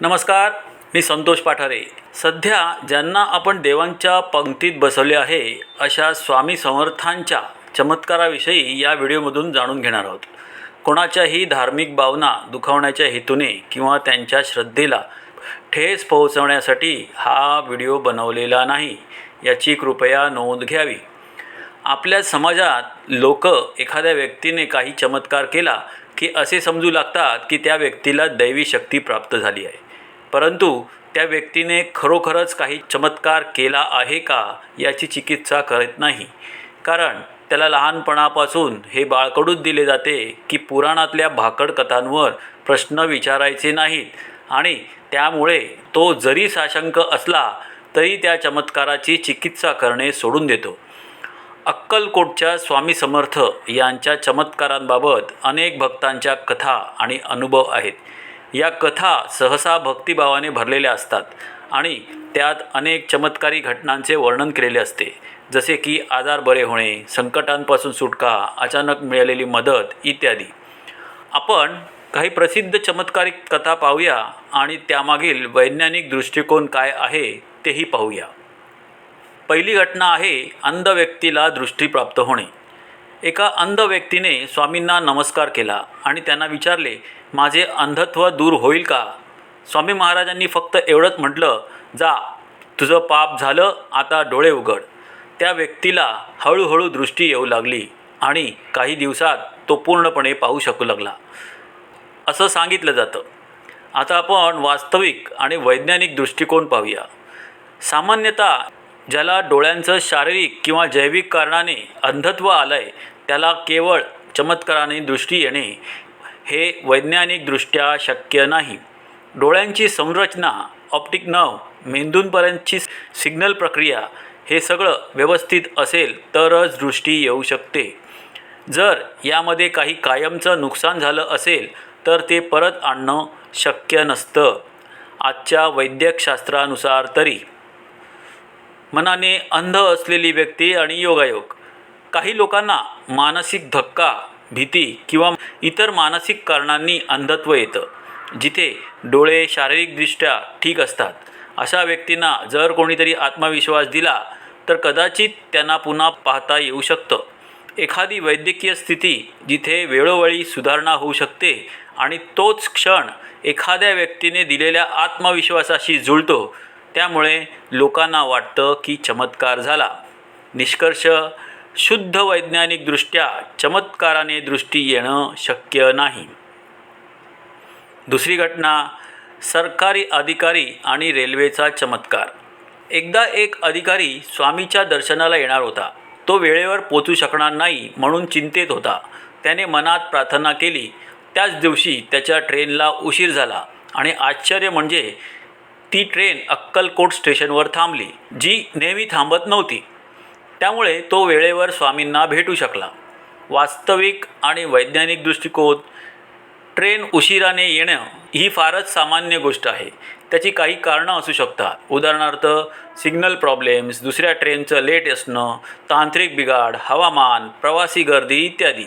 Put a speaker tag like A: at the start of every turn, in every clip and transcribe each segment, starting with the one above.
A: नमस्कार मी संतोष पाठारे. सध्या ज्यांना आपण देवांच्या पंक्तीत बसवले आहे अशा स्वामी समर्थांच्या चमत्काराविषयी या व्हिडिओमधून जाणून घेणार आहोत. कोणाच्याही धार्मिक भावना दुखावण्याच्या हेतूने किंवा त्यांच्या श्रद्धेला ठेस पोहोचवण्यासाठी हा व्हिडिओ बनवलेला नाही याची कृपया नोंद घ्यावी. आपल्या समाजात लोक एखाद्या व्यक्तीने काही चमत्कार केला की असे समजू लागतात की त्या व्यक्तीला दैवी शक्ती प्राप्त झाली आहे. परंतु त्या व्यक्तीने खरोखरच काही चमत्कार केला आहे का याची चिकित्सा करत नाही. कारण त्याला लहानपणापासून हे बाळकडूच दिले जाते की पुराणातल्या भाकड कथांवर प्रश्न विचारायचे नाहीत आणि त्यामुळे तो जरी साशंक असला तरी त्या चमत्काराची चिकित्सा करणे सोडून देतो. अक्कलकोटच्या स्वामी समर्थ यांच्या चमत्कारांबाबत अनेक भक्तांच्या कथा आणि अनुभव आहेत. या कथा सहसा भक्तिभावाने भरलेल्या असतात आणि त्यात अनेक चमत्कारी घटनांचे वर्णन केलेले असते. जसे की आजार बरे होणे संकटांपासून सुटका अचानक मिळालेली मदत इत्यादी. आपण काही प्रसिद्ध चमत्कारिक कथा पाहूया आणि त्यामागील वैज्ञानिक दृष्टिकोन काय आहे तेही पाहूया. पहिली घटना आहे अंध व्यक्तीला दृष्टी प्राप्त होणे. एका अंध व्यक्तीने स्वामींना नमस्कार केला आणि त्यांना विचारले माझे अंधत्व दूर होईल का? स्वामी महाराजांनी फक्त एवढंच म्हटलं जा तुझं पाप झालं आता डोळे उघड. त्या व्यक्तीला हळूहळू दृष्टी येऊ लागली आणि काही दिवसात तो पूर्णपणे पाहू शकू लागला. असं सांगितलं जातं. आता आपण वास्तविक आणि वैज्ञानिक दृष्टिकोन पाहूया. सामान्यतः ज्याला डोळ्यांचं शारीरिक किंवा जैविक कारणाने अंधत्व आलं आहे त्याला केवळ चमत्काराने दृष्टी येणे हे वैज्ञानिकदृष्ट्या शक्य नाही. डोळ्यांची संरचना ऑप्टिक नव मेंदूंपर्यंतची सिग्नल प्रक्रिया हे सगळं व्यवस्थित असेल तरच दृष्टी येऊ शकते. जर यामध्ये काही कायमचं नुकसान झालं असेल तर ते परत आणणं शक्य नसतं. आजच्या वैद्यकशास्त्रानुसार तरी मनाने अंध असलेली व्यक्ती आणि योगायोग. काही लोकांना मानसिक धक्का भीती किंवा इतर मानसिक कारणांनी अंधत्व येतं जिथे डोळे शारीरिकदृष्ट्या ठीक असतात. अशा व्यक्तींना जर कोणीतरी आत्मविश्वास दिला तर कदाचित त्यांना पुन्हा पाहता येऊ शकतं. एखादी वैद्यकीय स्थिती जिथे वेळोवेळी सुधारणा होऊ शकते आणि तोच क्षण एखाद्या व्यक्तीने दिलेल्या आत्मविश्वासाशी जुळतो त्यामुळे लोकांना वाटतं की चमत्कार झाला. निष्कर्ष शुद्ध वैज्ञानिकदृष्ट्या चमत्काराने दृष्टी येणं शक्य नाही. दुसरी घटना सरकारी अधिकारी आणि रेल्वेचा चमत्कार. एकदा एक अधिकारी स्वामीच्या दर्शनाला येणार होता. तो वेळेवर पोचू शकणार नाही म्हणून चिंतेत होता. त्याने मनात प्रार्थना केली. त्याच दिवशी त्याच्या ट्रेनला उशीर झाला आणि आश्चर्य म्हणजे ती ट्रेन अक्कलकोट स्टेशनवर थांबली जी नेहमी थांबत नव्हती. त्यामुळे तो वेळेवर स्वामींना भेटू शकला. वास्तविक आणि वैज्ञानिक दृष्टिकोन ट्रेन उशिराने येणं ही फारच सामान्य गोष्ट आहे. त्याची काही कारणं असू शकतात. उदाहरणार्थ सिग्नल प्रॉब्लेम्स दुसऱ्या ट्रेनचं लेट असणं तांत्रिक बिघाड हवामान प्रवासी गर्दी इत्यादी.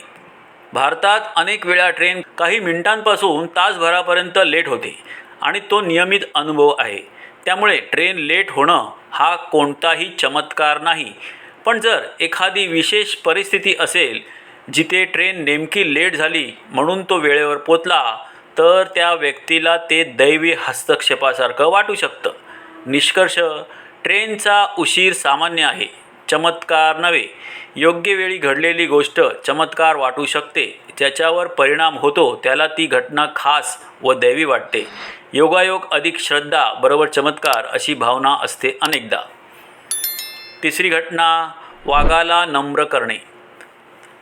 A: भारतात अनेक वेळा ट्रेन काही मिनिटांपासून तासभरापर्यंत लेट होते. आणि तो नियमित अनुभव आहे. त्यामुळे ट्रेन लेट होणं हा कोणताही चमत्कार नाही. पण जर एखादी विशेष परिस्थिती असेल जिथे ट्रेन नेमकी लेट झाली म्हणून तो वेळेवर पोचला तर त्या व्यक्तीला ते दैवी हस्तक्षेपासारखं वाटू शकतं. निष्कर्ष ट्रेनचा उशीर सामान्य आहे. चमत्कार नव्हे. योग्य वेळी घडलेली गोष्ट चमत्कार वाटू शकते. ज्याच्यावर परिणाम होतो त्याला ती घटना खास व दैवी वाटते. योगायोग अधिक श्रद्धा बरोबर चमत्कार अशी भावना असते अनेकदा. तिसरी घटना वाघाला नम्र करणे.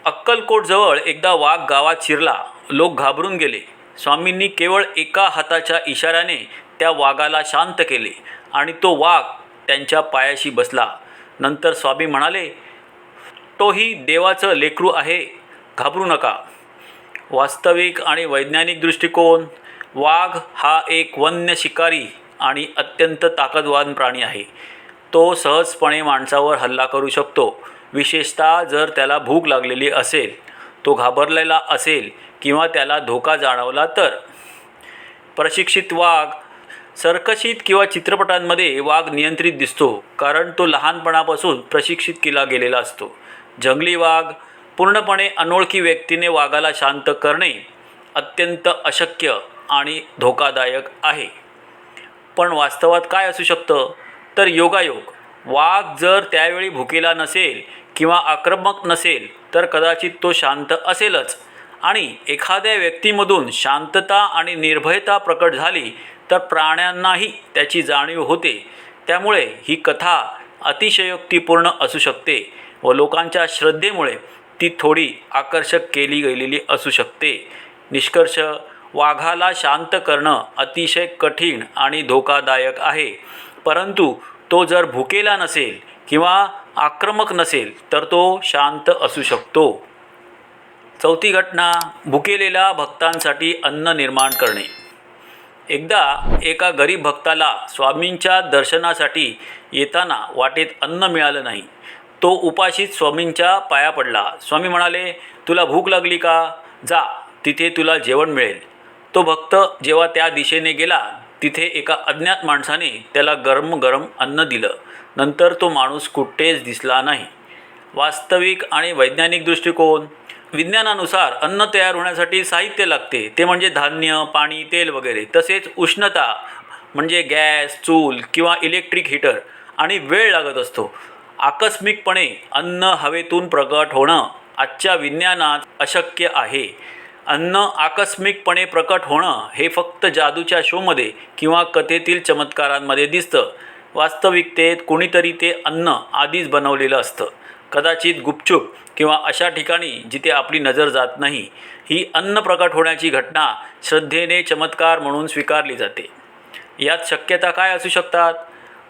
A: अक्कलकोटजवळ एकदा वाघ गावात शिरला. लोक घाबरून गेले. स्वामींनी केवळ एका हाताच्या इशाऱ्याने त्या वाघाला शांत केले आणि तो वाघ त्यांच्या पायाशी बसला. नंतर स्वामी म्हणाले तोही देवाचं लेकरू आहे घाबरू नका. वास्तविक आणि वैज्ञानिक दृष्टिकोन वाघ हा एक वन्य शिकारी आणि अत्यंत ताकदवान प्राणी आहे. तो सहजपणे माणसावर हल्ला करू शकतो. विशेषतः जर त्याला भूक लागलेली असेल तो घाबरलेला असेल किंवा त्याला धोका जाणवला तर. प्रशिक्षित वाघ सर्कशीत किंवा चित्रपटांमध्ये वाघ नियंत्रित दिसतो कारण तो लहानपणापासून प्रशिक्षित केला गेलेला असतो. जंगली वाघ पूर्णपणे अनोळखी व्यक्तीने वाघाला शांत करणे अत्यंत अशक्य आणि धोकादायक आहे. पण वास्तवात काय असू शकतं? तर योगायोग. वाघ जर त्यावेळी भुकेला नसेल किंवा आक्रमक नसेल तर कदाचित तो शांत असेलच. आणि एखाद्या व्यक्तीमधून शांतता आणि निर्भयता प्रकट झाली तर प्राण्यांनाही त्याची जाणीव होते. त्यामुळे ही कथा अतिशयोक्तीपूर्ण असू शकते व लोकांच्या श्रद्धेमुळे ती थोडी आकर्षक केली गेलेली असू शकते. निष्कर्ष वाघाला शांत करणं अतिशय कठीण आणि धोकादायक आहे. परंतु तो जर भुकेला नसेल किंवा आक्रमक नसेल तर तो शांत असू शकतो. चौथी घटना भुकेलेल्या भक्तांसाठी अन्न निर्माण करणे. एकदा एका गरीब भक्ताला स्वामींच्या दर्शनासाठी येताना वाटेत अन्न मिळालं नाही. तो उपाशीत स्वामींच्या पाया पडला. स्वामी म्हणाले तुला भूक लागली का? जा तिथे तुला जेवण मिळेल. तो भक्त जेव्हा त्या दिशेने गेला तिथे एका अज्ञात माणसाने त्याला गरम गरम अन्न दिलं. नंतर तो माणूस कुठेच दिसला नाही. वास्तविक आणि वैज्ञानिक दृष्टिकोन विज्ञानानुसार अन्न तयार होण्यासाठी साहित्य लागते. ते म्हणजे धान्य पाणी तेल वगैरे. तसेच उष्णता म्हणजे गॅस चूल किंवा इलेक्ट्रिक हीटर आणि वेळ लागत असतो. आकस्मिकपणे अन्न हवेतून प्रकट होणं आजच्या विज्ञानात अशक्य आहे. अन्न आकस्मिकपणे प्रकट होणं हे फक्त जादूच्या शोमध्ये किंवा कथेतील चमत्कारांमध्ये दिसतं. वास्तविकतेत कोणीतरी ते अन्न आधीच बनवलेलं असतं. कदाचित गुपचूप किंवा अशा ठिकाणी जिथे आपली नजर जात नाही ही अन्न प्रकट होण्याची घटना श्रद्धेने चमत्कार म्हणून स्वीकारली जाते. यात शक्यता काय असू शकतात?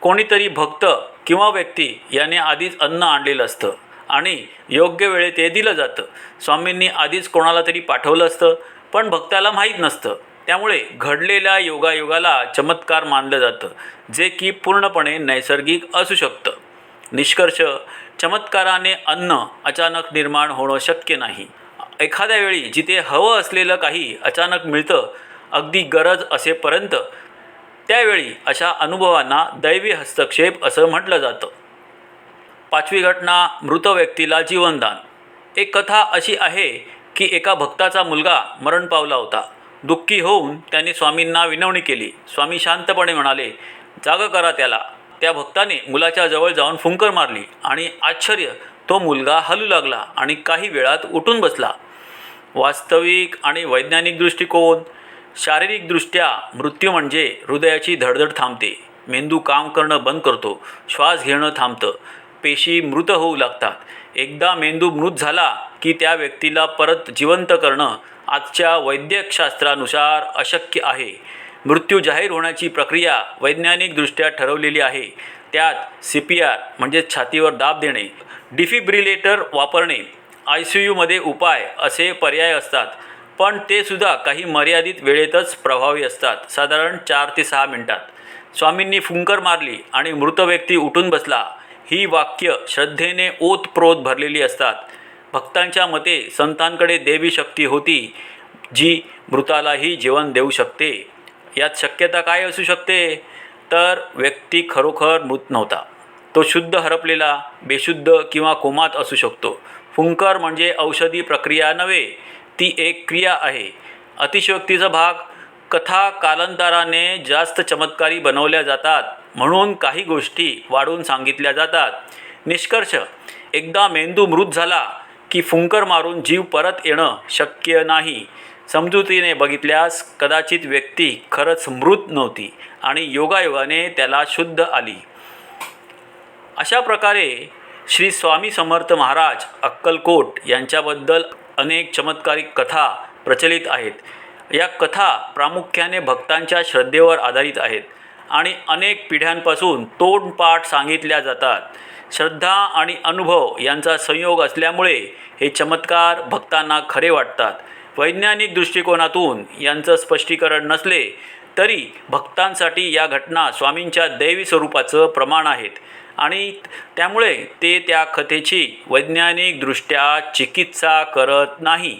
A: कोणीतरी भक्त किंवा व्यक्ती याने आधीच अन्न आणलेलं असतं आणि योग्य वेळेत ते दिलं जातं. स्वामींनी आधीच कोणाला तरी पाठवलं असतं पण भक्ताला माहीत नसतं. त्यामुळे घडलेल्या योगायोगाला चमत्कार मानलं जातं जे की पूर्णपणे नैसर्गिक असू शकतं. निष्कर्ष चमत्काराने अन्न अचानक निर्माण होणं शक्य नाही. एखाद्या वेळी जिथे हवं असलेलं काही अचानक मिळतं अगदी गरज असेपर्यंत त्यावेळी अशा अनुभवांना दैवी हस्तक्षेप असं म्हटलं जातं. पाचवी घटना मृत व्यक्तीला जीवनदान. एक कथा अशी आहे की एका भक्ताचा मुलगा मरण पावला होता. दुःखी होऊन त्याने स्वामींना विनवणी केली. स्वामी शांतपणे म्हणाले जाग करा त्याला. त्या भक्ताने मुलाच्या जवळ जाऊन फुंकर मारली आणि आश्चर्य तो मुलगा हलू लागला आणि काही वेळात उठून बसला. वास्तविक आणि वैज्ञानिक दृष्टिकोन शारीरिकदृष्ट्या मृत्यू म्हणजे हृदयाची धडधड थांबते. मेंदू काम करणं बंद करतो श्वास घेणं थांबतं पेशी मृत होऊ लागतात. एकदा मेंदू मृत झाला की त्या व्यक्तीला परत जिवंत करणं आजच्या वैद्यकशास्त्रानुसार अशक्य आहे. मृत्यू जाहीर होण्याची प्रक्रिया वैज्ञानिकदृष्ट्या ठरवलेली आहे. त्यात सी पी आर म्हणजे छातीवर दाब देणे डिफिब्रिलेटर वापरणे आय सी यूमध्ये उपाय असे पर्याय असतात पण ते सुद्धा काही मर्यादित वेळेतच प्रभावी असतात साधारण चार ते सहा मिनिटात. स्वामींनी फुंकर मारली आणि मृत व्यक्ती उठून बसला. ही वाक्य श्रद्धेने ओतप्रोत भरलेली असतात. भक्तांच्या मते संतांकडे देवी शक्ती होती जी मृतालाही जीवन देऊ शकते. यात शक्यता काय असू शकते? तर व्यक्ती खरोखर मृत नव्हता. तो शुद्ध हरपलेला बेशुद्ध किंवा कोमात असू शकतो. फुंकर म्हणजे औषधी प्रक्रिया नव्हे ती एक क्रिया आहे. अतिशयोक्तीचा भाग कथा कालांतराने जास्त चमत्कारी बनवल्या जातात म्हणून काही गोष्टी वाढवून सांगितल्या जातात. निष्कर्ष एकदा मेंदू मृत झाला की फुंकर मारून जीव परत येणं शक्य नाही. समजुतीने बघितल्यास कदाचित व्यक्ती खरंच मृत नव्हती आणि योगायोगाने त्याला शुद्ध आली. अशा प्रकारे श्री स्वामी समर्थ महाराज अक्कलकोट यांच्याबद्दल अनेक चमत्कारिक कथा प्रचलित आहेत. या कथा प्रामुख्याने भक्तांच्या श्रद्धेवर आधारित आहेत आणि अनेक पिढ्यांपासून तोंडपाठ सांगितल्या जातात. श्रद्धा आणि अनुभव यांचा संयोग असल्यामुळे हे चमत्कार भक्तांना खरे वाटतात. वैज्ञानिक दृष्टिकोनातून यांचं स्पष्टीकरण नसले तरी भक्तांसाठी या घटना स्वामींच्या दैवी स्वरूपाचं प्रमाण आहेत. आणि त्यामुळे ते त्या कथेची वैज्ञानिकदृष्ट्या चिकित्सा करत नाही.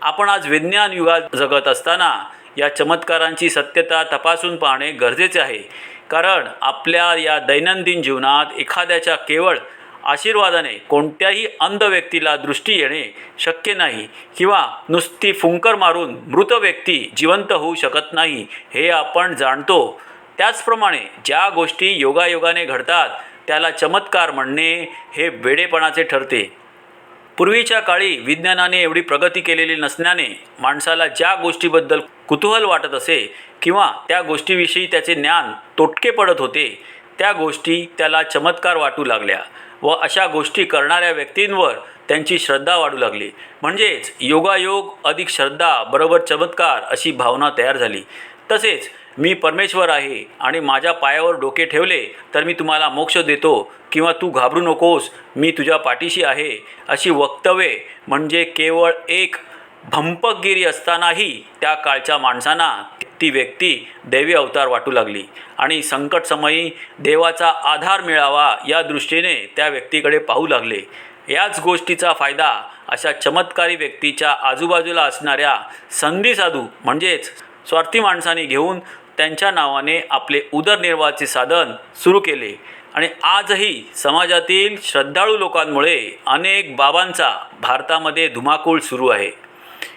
A: आपण आज विज्ञान युगात जगत असताना या चमत्कारांची सत्यता तपासून पाहणे गरजेचे आहे. कारण आपल्या या दैनंदिन जीवनात एखाद्याच्या केवळ आशीर्वादाने कोणत्याही अंध व्यक्तीला दृष्टी येणे शक्य नाही किंवा नुसती फुंकर मारून मृत व्यक्ती जिवंत होऊ शकत नाही हे आपण जाणतो. त्याचप्रमाणे ज्या गोष्टी योगायोगाने घडतात त्याला चमत्कार म्हणणे हे वेडेपणाचे ठरते. पूर्वीच्या काळी विज्ञानाने एवढी प्रगती केलेली नसल्याने माणसाला ज्या गोष्टीबद्दल कुतूहल वाटत असे किंवा त्या गोष्टीविषयी त्याचे ज्ञान तोटके पडत होते त्या गोष्टी त्याला चमत्कार वाटू लागल्या व अशा गोष्टी करणाऱ्या व्यक्तींवर त्यांची श्रद्धा वाढू लागली. म्हणजेच योगायोग अधिक श्रद्धा बरोबर चमत्कार अशी भावना तयार झाली. तसेच मी परमेश्वर आहे आणि माझ्या पायावर डोके ठेवले तर मी तुम्हाला मोक्ष देतो किंवा तू घाबरू नकोस मी तुझ्या पाठीशी आहे अशी वक्तव्ये म्हणजे केवळ एक भंपकगिरी असतानाही त्या काळच्या माणसांना ती व्यक्ती दैवी अवतार वाटू लागली. आणि संकटसमयी देवाचा आधार मिळावा या दृष्टीने त्या व्यक्तीकडे पाहू लागले. याच गोष्टीचा फायदा अशा चमत्कारी व्यक्तीच्या आजूबाजूला असणाऱ्या संधी साधू म्हणजेच स्वार्थी माणसाने घेऊन त्यांच्या नावाने आपले उदरनिर्वाहाचे साधन सुरू केले. आणि आजही समाजातील श्रद्धाळू लोकांमुळे अनेक बाबांचा भारतामध्ये धुमाकूळ सुरू आहे.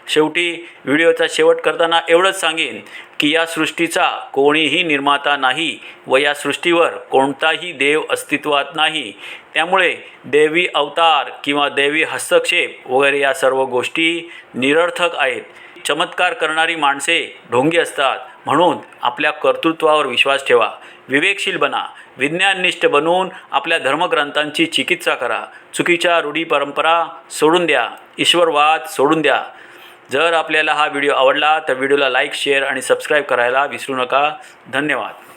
A: शेवटी व्हिडिओचा शेवट करताना एवढंच सांगेन की या सृष्टीचा कोणीही निर्माता नाही व या सृष्टीवर कोणताही देव अस्तित्वात नाही. त्यामुळे देवी अवतार किंवा देवी हस्तक्षेप वगैरे या सर्व गोष्टी निरर्थक आहेत. चमत्कार करणारी माणसे ढोंगी असतात. म्हणून आपल्या कर्तृत्वावर विश्वास ठेवा. विवेकशील बना. विज्ञाननिष्ठ बनून आपल्या धर्मग्रंथांची चिकित्सा करा. चुकीच्या रूढी परंपरा सोडून द्या. ईश्वरवाद सोडून द्या. जर आपल्याला हा व्हिडिओ आवडला तर व्हिडिओला लाईक शेअर आणि सबस्क्राईब करायला विसरू नका. धन्यवाद.